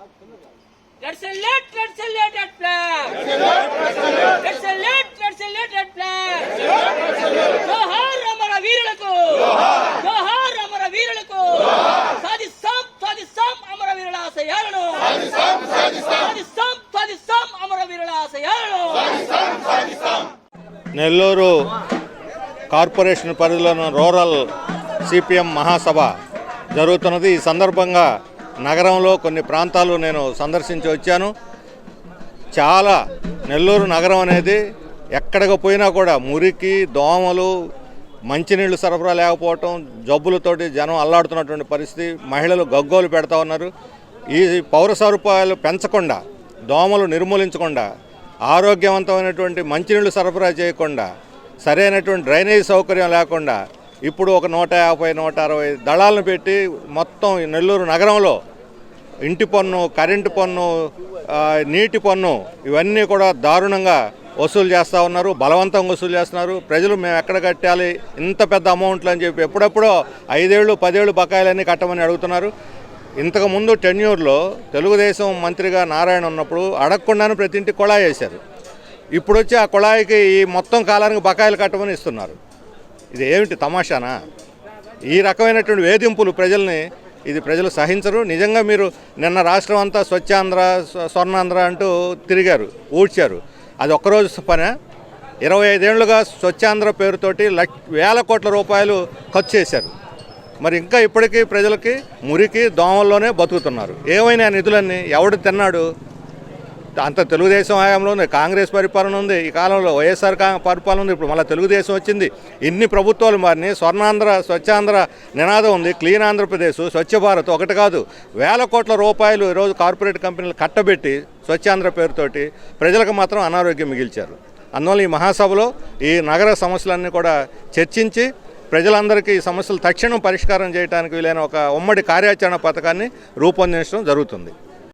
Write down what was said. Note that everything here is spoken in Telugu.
Let's salute, let's salute that flag. Let's salute, let's salute that flag. జోహార్ అమర వీరులకు జోహార్ అమర వీరులకు సాధిస్తాం సాధిస్తాం అమర వీరుల ఆశయాలను సాధిస్తాం సాధిస్తాం అమర వీరుల ఆశయాలను నెల్లూరు కార్పొరేషన్ పరిధిలోని రూరల్ సిపిఎం మహాసభ జరుగుతున్నది. ఈ సందర్భంగా నగరంలో కొన్ని ప్రాంతాలు నేను సందర్శించి వచ్చాను. చాలా నెల్లూరు నగరం అనేది ఎక్కడికి పోయినా కూడా మురికి దోమలు మంచినీళ్ళు సరఫరా లేకపోవటం జబ్బులతోటి జనం అల్లాడుతున్నటువంటి పరిస్థితి మహిళలు గగ్గోలు పెడతా ఉన్నారు. ఈ పౌర సదుపాయాలు పెంచకుండా దోమలు నిర్మూలించకుండా ఆరోగ్యవంతమైనటువంటి మంచినీళ్ళు సరఫరా చేయకుండా సరైనటువంటి డ్రైనేజ్ సౌకర్యం లేకుండా ఇప్పుడు ఒక నూట యాభై నూట అరవై దళాలను పెట్టి మొత్తం నెల్లూరు నగరంలో ఇంటి పన్ను కరెంటు పన్ను నీటి పన్ను ఇవన్నీ కూడా దారుణంగా వసూలు చేస్తూ ఉన్నారు బలవంతంగా వసూలు చేస్తున్నారు. ప్రజలు మేము ఎక్కడ కట్టాలి ఇంత పెద్ద అమౌంట్లు అని చెప్పి ఎప్పుడెప్పుడో ఐదేళ్ళు పదేళ్ళు బకాయిలన్నీ కట్టమని అడుగుతున్నారు. ఇంతకుముందు టెన్యూర్లో తెలుగుదేశం మంత్రిగా నారాయణ ఉన్నప్పుడు అడగకుండానే ప్రతి ఇంటికి కుళాయి వేశారు. ఇప్పుడు వచ్చి ఆ కుళాయికి ఈ మొత్తం కాలానికి బకాయిలు కట్టమని ఇస్తున్నారు. ఇది ఏమిటి తమాషానా? ఈ రకమైనటువంటి వేధింపులు ప్రజల్ని ఇది ప్రజలు సహించరు. నిజంగా మీరు నిన్న రాష్ట్రం అంతా స్వచ్ఛాంధ్ర స్వర్ణాంధ్ర అంటూ తిరిగారు ఊడ్చారు. అది ఒక్కరోజు పనే. ఇరవై ఐదేళ్ళుగా స్వచ్ఛాంధ్ర పేరుతోటి లక్ష వేల కోట్ల రూపాయలు ఖర్చు చేశారు. మరి ఇంకా ఇప్పటికీ ప్రజలకి మురికి దోమల్లోనే బతుకుతున్నారు. ఏమైనా నిధులన్నీ ఎవడు తిన్నాడు? అంత తెలుగుదేశం హయాంలో ఉంది కాంగ్రెస్ పరిపాలన ఉంది ఈ కాలంలో వైఎస్ఆర్ పరిపాలన ఉంది ఇప్పుడు మళ్ళీ తెలుగుదేశం వచ్చింది. ఇన్ని ప్రభుత్వాలు మారిని స్వర్ణాంధ్ర స్వచ్ఛాంధ్ర నినాదం ఉంది క్లీన్ ఆంధ్రప్రదేశ్ స్వచ్ఛ భారత్ ఒకటి కాదు. వేల కోట్ల రూపాయలు ఈరోజు కార్పొరేట్ కంపెనీలు కట్టబెట్టి స్వచ్ఛాంధ్ర పేరుతోటి ప్రజలకు మాత్రం అనారోగ్యం మిగిల్చారు. అందువల్ల ఈ మహాసభలో ఈ నగర సమస్యలన్నీ కూడా చర్చించి ప్రజలందరికీ ఈ సమస్యలు తక్షణం పరిష్కారం చేయడానికి వీలైన ఒక ఉమ్మడి కార్యాచరణ పథకాన్ని రూపొందించడం జరుగుతుంది.